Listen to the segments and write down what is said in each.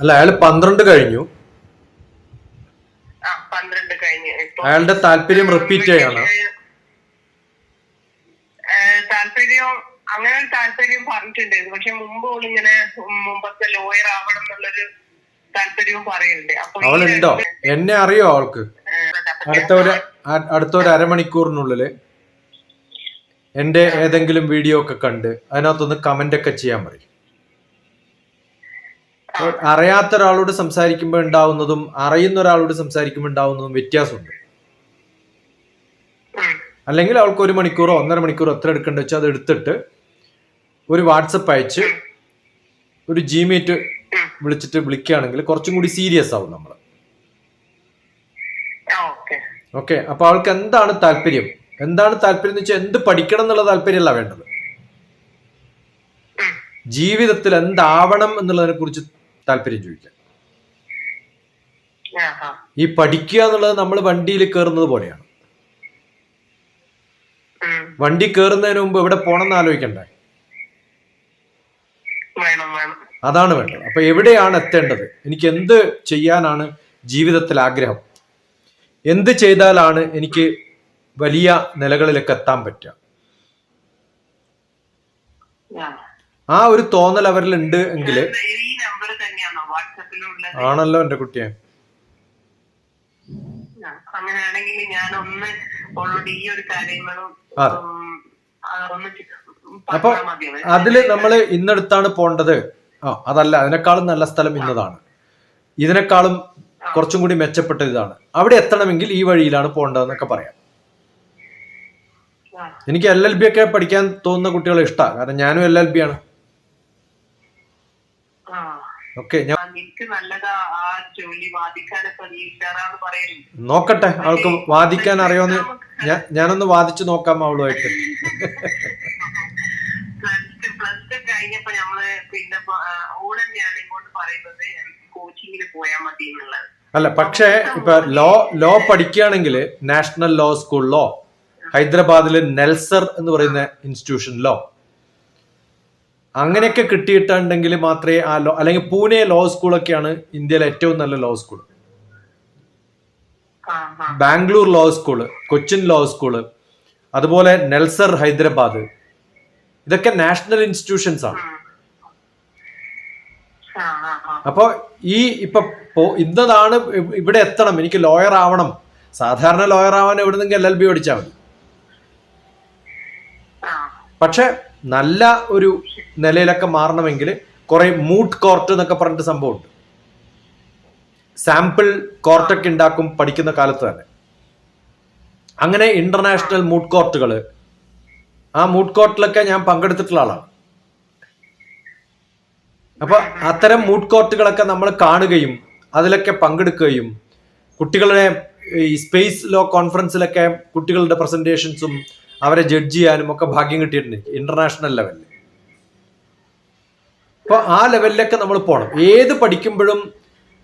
അല്ല അയാൾ പന്ത്രണ്ട് കഴിഞ്ഞു. പന്ത്രണ്ട് കഴിഞ്ഞു. അയാളുടെ താല്പര്യം റിപ്പീറ്റ് ചെയ്യാണ്. താല്പര്യം അങ്ങനെ ഒരു താല്പര്യം പറഞ്ഞിട്ടുണ്ടായിരുന്നു പക്ഷെ മുമ്പ് ഇങ്ങനെ മുമ്പത്തെ ലോയർ ആവണം എന്നുള്ളൊരു താല്പര്യവും പറയുന്നുണ്ട് അവളുണ്ടോ? എന്നെ അറിയോ അവൾക്ക്? അടുത്തൊരു അടുത്തൊരു അടുത്ത ഒരു അടുത്ത ഒരു അരമണിക്കൂറിനുള്ളിൽ എന്റെ ഏതെങ്കിലും വീഡിയോ ഒക്കെ കണ്ട് അതിനകത്തൊന്ന് കമന്റ് ഒക്കെ ചെയ്യാൻ പറയും. അറിയാത്ത ഒരാളോട് സംസാരിക്കുമ്പോൾ ഉണ്ടാവുന്നതും അറിയുന്ന ഒരാളോട് സംസാരിക്കുമ്പോൾ ഉണ്ടാവുന്നതും വ്യത്യാസമുണ്ട്. അല്ലെങ്കിൽ അവൾക്ക് ഒരു മണിക്കൂറോ ഒന്നര മണിക്കൂറോ എത്ര എടുക്കേണ്ട വെച്ചാൽ അത് എടുത്തിട്ട് ഒരു വാട്സപ്പ് അയച്ച് ഒരു ജിമീറ്റ് വിളിച്ചിട്ട് വിളിക്കുകയാണെങ്കിൽ കുറച്ചും കൂടി സീരിയസ് ആവും നമ്മൾ. ഓക്കെ. അപ്പൊ അവൾക്ക് എന്താണ് താല്പര്യം? എന്താണ് താല്പര്യം എന്ന് വെച്ചാൽ എന്ത് പഠിക്കണം എന്നുള്ള താല്പര്യമല്ല വേണ്ടത്. ജീവിതത്തിൽ എന്താവണം എന്നുള്ളതിനെ കുറിച്ച് താല്പര്യം. ഈ പഠിക്കുക എന്നുള്ളത് നമ്മൾ വണ്ടിയിൽ കയറുന്നത് പോലെയാണ്. വണ്ടി കയറുന്നതിന് മുമ്പ് എവിടെ പോണം എന്ന് ആലോചിക്കണ്ടേ. അതാണ് വേണ്ടത്. അപ്പൊ എവിടെയാണ് എത്തേണ്ടത്? എനിക്ക് എന്ത് ചെയ്യാനാണ് ജീവിതത്തിൽ ആഗ്രഹം? എന്ത് ചെയ്താലാണ് എനിക്ക് വലിയ നിലകളിലേക്ക് എത്താൻ പറ്റുക? ആ. ആ ഒരു തോന്നൽ അവരിൽ ഉണ്ട് എങ്കിൽ ആണല്ലോ എന്റെ കുട്ടിയെ. അങ്ങനെയാണെങ്കിൽ ഞാൻ ഒന്ന് ഓൾറെഡി ഈ ഒരു കാര്യങ്ങളും അപ്പൊ അതിൽ നമ്മൾ ഇന്നെടുത്താണ് പോണ്ടത്. ആ അതല്ല അതിനേക്കാളും നല്ല സ്ഥലം ഇന്നതാണ്. ഇതിനേക്കാളും കുറച്ചും കൂടി മെച്ചപ്പെട്ട ഇതാണ്. അവിടെ എത്തണമെങ്കിൽ ഈ വഴിയിലാണ് പോകേണ്ടതെന്നൊക്കെ പറയാം. എനിക്ക് എൽ എൽ ബി ഒക്കെ പഠിക്കാൻ തോന്നുന്ന കുട്ടികളെ ഇഷ്ടമാണ് കാരണം ഞാനും എൽ എൽ ബി ആണ് ആ. ഓക്കെ ഞാൻ ആ, എനിക്ക് നല്ലതാ ആ ജോലി വാദിക്കാനൊക്കെ നീ ഉഷാറാന്ന് ഞാൻ നോക്കട്ടെ അവൾക്ക് വാദിക്കാൻ അറിയോന്ന് ഞാൻ ഞാനൊന്ന് വാദിച്ചു നോക്കാം അവളുമായിട്ട്. കഴിഞ്ഞപ്പോ നമ്മൾ പിന്നെ ഇങ്ങോട്ട് പറയുന്നത്. എനിക്ക് കോച്ചിങ്ങിന് പോയാൽ മതി എന്നുള്ളത്. അല്ല പക്ഷേ ഇപ്പൊ ലോ ലോ പഠിക്കുകയാണെങ്കിൽ നാഷണൽ ലോ സ്കൂളിലോ ഹൈദരാബാദിലെ നെൽസർ എന്ന് പറയുന്ന ഇൻസ്റ്റിറ്റ്യൂഷനിലോ അങ്ങനെയൊക്കെ കിട്ടിയിട്ടുണ്ടെങ്കിൽ മാത്രമേ ആ ലോ അല്ലെങ്കിൽ പൂനെ ലോ സ്കൂളൊക്കെയാണ് ഇന്ത്യയിലെ ഏറ്റവും നല്ല law school Bangalore law school Cochin law school അതുപോലെ നെൽസർ ഹൈദരാബാദ്. ഇതൊക്കെ നാഷണൽ ഇൻസ്റ്റിറ്റ്യൂഷൻസ് ആണ്. അപ്പോൾ ഈ ഇപ്പൊ ഇന്നതാണ് ഇവിടെ എത്തണം. എനിക്ക് ലോയർ ആവണം. സാധാരണ ലോയർ ആവാൻ എവിടെ നിന്നെങ്കിൽ എൽ എൽ ബി പഠിച്ചാൽ മതി പക്ഷെ നല്ല ഒരു നിലയിലൊക്കെ മാറണമെങ്കിൽ കുറെ മൂട്ട് കോർട്ട് എന്നൊക്കെ പറഞ്ഞിട്ട് സംഭവമുണ്ട്. സാമ്പിൾ കോർട്ടൊക്കെ ഉണ്ടാക്കും പഠിക്കുന്ന കാലത്ത് തന്നെ. അങ്ങനെ ഇന്റർനാഷണൽ മൂട്ട് കോർട്ടുകൾ ആ മൂട്ട് കോർട്ടിലൊക്കെ ഞാൻ പങ്കെടുത്തിട്ടുള്ള ആളാണ്. അപ്പൊ അത്തരം മൂട്ട് കോർട്ടുകളൊക്കെ നമ്മൾ കാണുകയും അതിലൊക്കെ പങ്കെടുക്കുകയും കുട്ടികളുടെ ഈ സ്പേസ് ലോ കോൺഫറൻസിലൊക്കെ കുട്ടികളുടെ പ്രസന്റേഷൻസും അവരെ ജഡ്ജ് ചെയ്യാനും ഒക്കെ ഭാഗ്യം കിട്ടിയിട്ടുണ്ട്. ഇന്റർനാഷണൽ ലെവലിൽ അപ്പോൾ ആ ലെവലിലൊക്കെ നമ്മൾ പോകണം ഏത് പഠിക്കുമ്പോഴും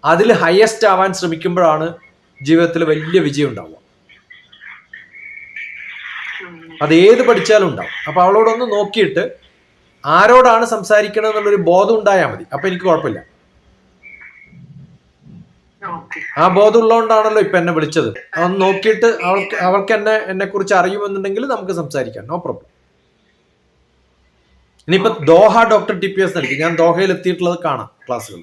അതിൽ ഹയസ്റ്റ് ആവാൻ ശ്രമിക്കുമ്പോഴാണ് ജീവിതത്തിൽ വലിയ വിജയം ഉണ്ടാവുക. അത് ഏത് പഠിച്ചാലും ഉണ്ടാവും. അപ്പൊ അവളോടൊന്ന് നോക്കിയിട്ട് ആരോടാണ് സംസാരിക്കണം എന്നുള്ളൊരു ബോധം ഉണ്ടായാൽ മതി. അപ്പൊ എനിക്ക് കുഴപ്പമില്ല. ആ ബോധം ഉള്ളതുകൊണ്ടാണല്ലോ ഇപ്പൊ എന്നെ വിളിച്ചത്. അതൊന്ന് നോക്കിയിട്ട് അവൾക്ക് അവൾക്ക് എന്നെ എന്നെ കുറിച്ച് അറിയുമെന്നുണ്ടെങ്കിൽ നമുക്ക് സംസാരിക്കാം. നോ പ്രോബ്ലം ഇനിയിപ്പോ Doha doctor T P S നൽകി. ഞാൻ ദോഹയിൽ എത്തിയിട്ടുള്ളത് കാണാം ക്ലാസ്സുകൾ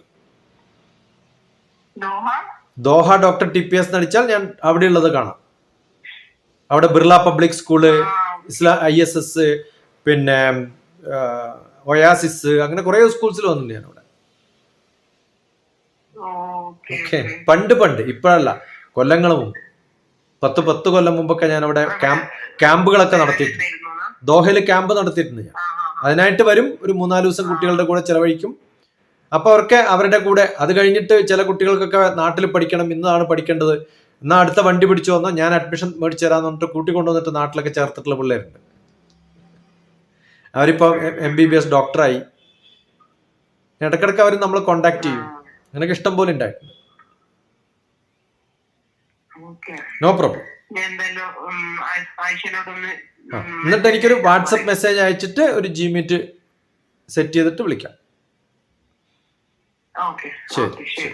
Doha? Doctor T P S നടിച്ചാൽ ഞാൻ അവിടെയുള്ളത് കാണാം. അവിടെ ബിർള പബ്ലിക് സ്കൂൾ ഇസ്ലാ ഐ എസ് എസ് പിന്നെ ഒയാസിസ് അങ്ങനെ കുറെ സ്കൂൾസിൽ വന്നിട്ടുണ്ട് ഞാൻ അവിടെ ഓക്കെ പണ്ട് പണ്ട്. ഇപ്പോഴല്ല. കൊല്ലങ്ങൾ മുമ്പ്. പത്ത് പത്ത് കൊല്ലം മുമ്പൊക്കെ ഞാൻ അവിടെ ക്യാമ്പ് ക്യാമ്പുകളൊക്കെ നടത്തിയിട്ടുണ്ട്. ദോഹയിൽ ക്യാമ്പ് നടത്തിയിട്ടുണ്ട് ഞാൻ. അതിനായിട്ട് വരും. ഒരു മൂന്നാൽ ദിവസം കുട്ടികളുടെ കൂടെ ചെലവഴിക്കും. അപ്പൊ അവർക്ക് അവരുടെ കൂടെ അത് കഴിഞ്ഞിട്ട് ചില കുട്ടികൾക്കൊക്കെ നാട്ടിൽ പഠിക്കണം. ഇന്നാണ് പഠിക്കേണ്ടത്. എന്നാ അടുത്ത വണ്ടി പിടിച്ചു വന്നാൽ ഞാൻ അഡ്മിഷൻ മേടിച്ചു തരാന്ന് പറഞ്ഞിട്ട് കൂട്ടി കൊണ്ടുവന്നിട്ട് നാട്ടിലൊക്കെ ചേർത്തിട്ടുള്ള പിള്ളേരുണ്ട്. അവരിപ്പോ എം ബി ബി എസ് ഡോക്ടറായി ഇടക്കിടക്ക് അവർ നമ്മളെ കോണ്ടാക്ട് ചെയ്യും. അങ്ങനെയൊക്കെ ഇഷ്ടം പോലെ ഉണ്ടായിട്ടുണ്ട്. നോ പ്രോബ്ലം എന്നിട്ട് എനിക്കൊരു വാട്സപ്പ് മെസ്സേജ് അയച്ചിട്ട് ഒരു ജിമീറ്റ് സെറ്റ് ചെയ്തിട്ട് വിളിക്കാം. ശരി. ശരി.